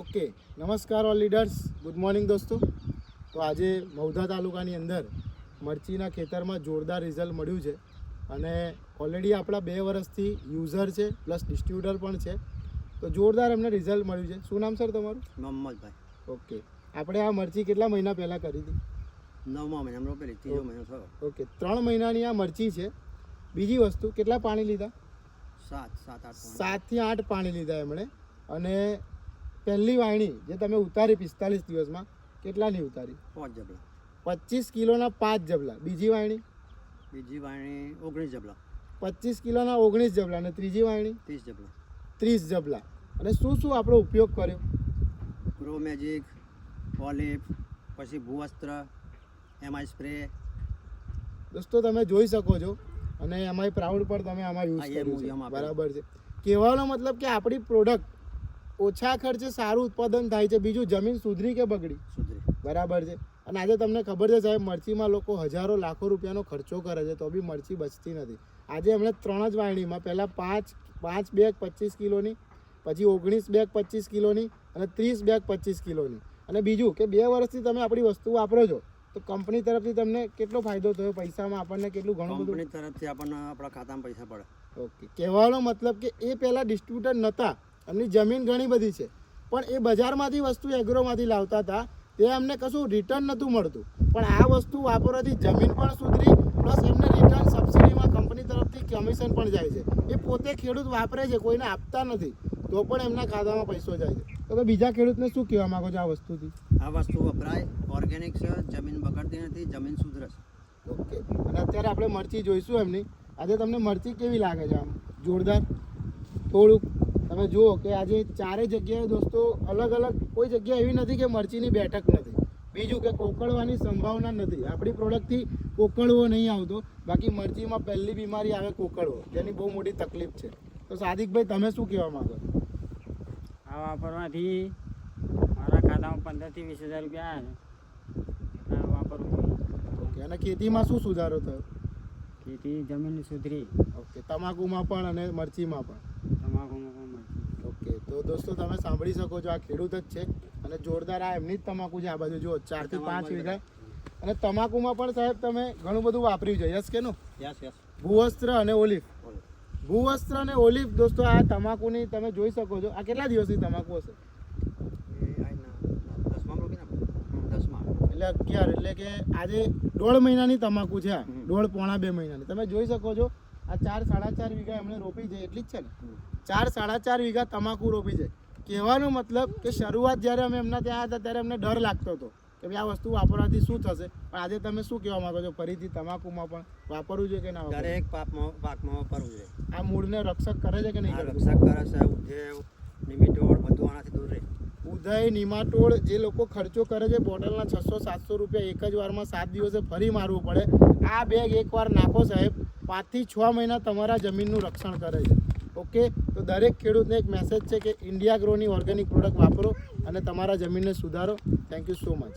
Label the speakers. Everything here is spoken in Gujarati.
Speaker 1: ઓકે નમસ્કાર ઓલ લીડર્સ ગુડ મોર્નિંગ દોસ્તો. તો આજે મૌધા તાલુકાની અંદર મરચીના ખેતરમાં જોરદાર રિઝલ્ટ મળ્યું છે અને ઓલરેડી આપણા બે વર્ષથી યુઝર છે પ્લસ ડિસ્ટ્રીબ્યુટર પણ છે. તો જોરદાર એમને રિઝલ્ટ મળ્યું છે. શું નામ સર તમારું?
Speaker 2: મોહમ્મદભાઈ.
Speaker 1: ઓકે. આપણે આ મરચી કેટલા મહિના પહેલાં કરી હતી?
Speaker 2: નવમા મહિના રોપેલી ત્રીજો મહિનો થયો.
Speaker 1: ઓકે ત્રણ મહિનાની આ મરચી છે. બીજી વસ્તુ કેટલા પાણી લીધા?
Speaker 2: સાત સાત આઠ
Speaker 1: સાતથી આઠ પાણી લીધા એમણે. અને પહેલી વાણી જે તમે ઉતારી પિસ્તાલીસ દિવસમાં કેટલાની ઉતારી?
Speaker 2: પાંચ જબલા.
Speaker 1: પચીસ કિલોના પાંચ જબલા. બીજી વાણી?
Speaker 2: બીજી વાણી ઓગણીસ જબલા.
Speaker 1: પચીસ કિલોના ઓગણીસ જબલા. અને ત્રીજી વાણી?
Speaker 2: ત્રીસ જબલા.
Speaker 1: ત્રીસ જબલા. અને શું શું આપણો ઉપયોગ કર્યો?
Speaker 2: ગ્રો મેજિક ઓલિફ પછી ભૂવસ્ત્ર એમઆઈ સ્પ્રે
Speaker 1: દોસ્તો તમે જોઈ શકો છો. અને એમાંય પ્રાઉડ પર તમે આમાં યુઝ કર્યું છે. બરાબર છે. કહેવાનો મતલબ કે આપણી પ્રોડક્ટ ઓછા ખર્ચે સારું ઉત્પાદન થાય છે બીજું જમીન સુધરી કે બગડી?
Speaker 2: સુધરી.
Speaker 1: બરાબર છે. અને આજે તમને ખબર છે સાહેબ મરચીમાં લોકો હજારો લાખો રૂપિયાનો ખર્ચો કરે છે તો બી મરચી બચતી નથી. આજે એમણે ત્રણ જ વાયણીમાં પહેલાં પાંચ પાંચ બેગ પચીસ કિલોની પછી ઓગણીસ બેગ પચીસ કિલોની અને ત્રીસ બેગ પચીસ કિલોની. અને બીજું કે બે વર્ષથી તમે આપણી વસ્તુ વાપરો છો તો કંપની તરફથી તમને કેટલો ફાયદો થયો? પૈસામાં આપણને કેટલું ઘણું બધું?
Speaker 2: તરફથી આપણને આપણા ખાતામાં પૈસા પડે.
Speaker 1: ઓકે. કહેવાનો મતલબ કે એ પહેલાં ડિસ્ટ્રીબ્યુટર નહોતા એમની જમીન ઘણી બધી છે. પણ એ બજારમાંથી વસ્તુ એગ્રોમાંથી લાવતા હતા તે એમને કશું રિટર્ન નહોતું મળતું. પણ આ વસ્તુ વાપરવાથી જમીન પણ સુધરી પ્લસ એમને રિટર્ન સબસિડીમાં કંપની તરફથી કમિશન પણ જાય છે. એ પોતે ખેડૂત વાપરે છે કોઈને આપતા નથી તો પણ એમના ખાતામાં પૈસો જાય છે. તો બીજા ખેડૂતને શું કહેવા માંગો છો આ વસ્તુથી?
Speaker 2: આ વસ્તુ વપરાય ઓર્ગેનિક છે જમીન બગડતી નથી જમીન સુધરે છે.
Speaker 1: ઓકે. અને અત્યારે આપણે મરચી જોઈશું એમની. આજે તમને મરચી કેવી લાગે છે આમ? જોરદાર? થોડુંક? તમે જુઓ કે આજે ચારે જગ્યાએ દોસ્તો અલગ અલગ કોઈ જગ્યા એવી નથી કે મરચીની બેઠક નથી. બીજું કે કોકળવાની સંભાવના નથી. આપણી પ્રોડક્ટથી કોકળવો નહીં આવતો. બાકી મરચીમાં પહેલી બીમારી આવે કોકળવો. જેની બહુ મોટી તકલીફ છે. તો સાદિકભાઈ તમે શું કહેવા માંગો
Speaker 3: આ વાપરવાથી મારા ખાતામાં પંદરથી વીસ હજાર રૂપિયા આવ્યા આ વાપરવું
Speaker 1: ઓકે અને ખેતીમાં શું સુધારો થયો?
Speaker 3: ખેતી જમીન સુધરી.
Speaker 1: ઓકે તમાકુમાં પણ અને મરચીમાં પણ?
Speaker 3: તમાકુમાં પણ.
Speaker 1: તો દોસ્તો તમે સાંભળી શકો છો આ ખેડૂત જ છે અને જોરદાર આ એમની જ તમાકુ છે આ બાજુ જુઓ ચારથી પાંચ વીઘા. અને તમાકુમાં પણ સાહેબ તમે ઘણું બધું વાપર્યું છે. યસ કે નું?
Speaker 2: Yes yes.
Speaker 1: ભૂવસ્ત્ર અને ઓલિફ ભૂવસ્ત્ર અને ઓલિફ દોસ્તો આ તમાકુની તમે જોઈ શકો છો. આ કેટલા દિવસની તમાકુ હશે? એટલે અગિયાર એટલે કે આજે દોઢ મહિનાની તમાકુ છે આ. દોઢ પોણા બે મહિનાની. તમે જોઈ શકો છો આ ચાર સાડા ચાર વીઘા એમણે રોપી છે એટલી જ છે ને? ચાર સાડા ચાર વીઘા તમાકુ રોપી છે. કહેવાનો મતલબ કે શરૂઆત જ્યારે અમે એમના ત્યાં હતા ત્યારે અમને ડર લાગતો હતો કે ભાઈ આ વસ્તુ વાપરવાથી શું થશે? પણ આજે તમે શું કહેવા માંગો છો? ફરીથી તમાકુમાં પણ વાપરવું જોઈએ કે ના
Speaker 2: દરેક પાકમાં પાકમાં વાપરવું જોઈએ?
Speaker 1: આ મૂળને રક્ષક કરે છે કે નહીં
Speaker 2: રક્ષક કરે છે
Speaker 1: ઉદય નિમાટોડ જે લોકો ખર્ચો કરે છે બોટલના છસો, સાતસો રૂપિયા એક જ વારમાં સાત દિવસે ફરી મારવું પડે. આ બેગ એકવાર નાખો સાહેબ. પાંચથી છ મહિના તમારા જમીનનું રક્ષણ કરે છે. ઓકે તો દરેક ખેડૂતને એક મેસેજ છે કે ઇન્ડિયા ગ્રોની ઓર્ગેનિક પ્રોડક્ટ વાપરો અને તમારા જમીનને સુધારો. Thank you so much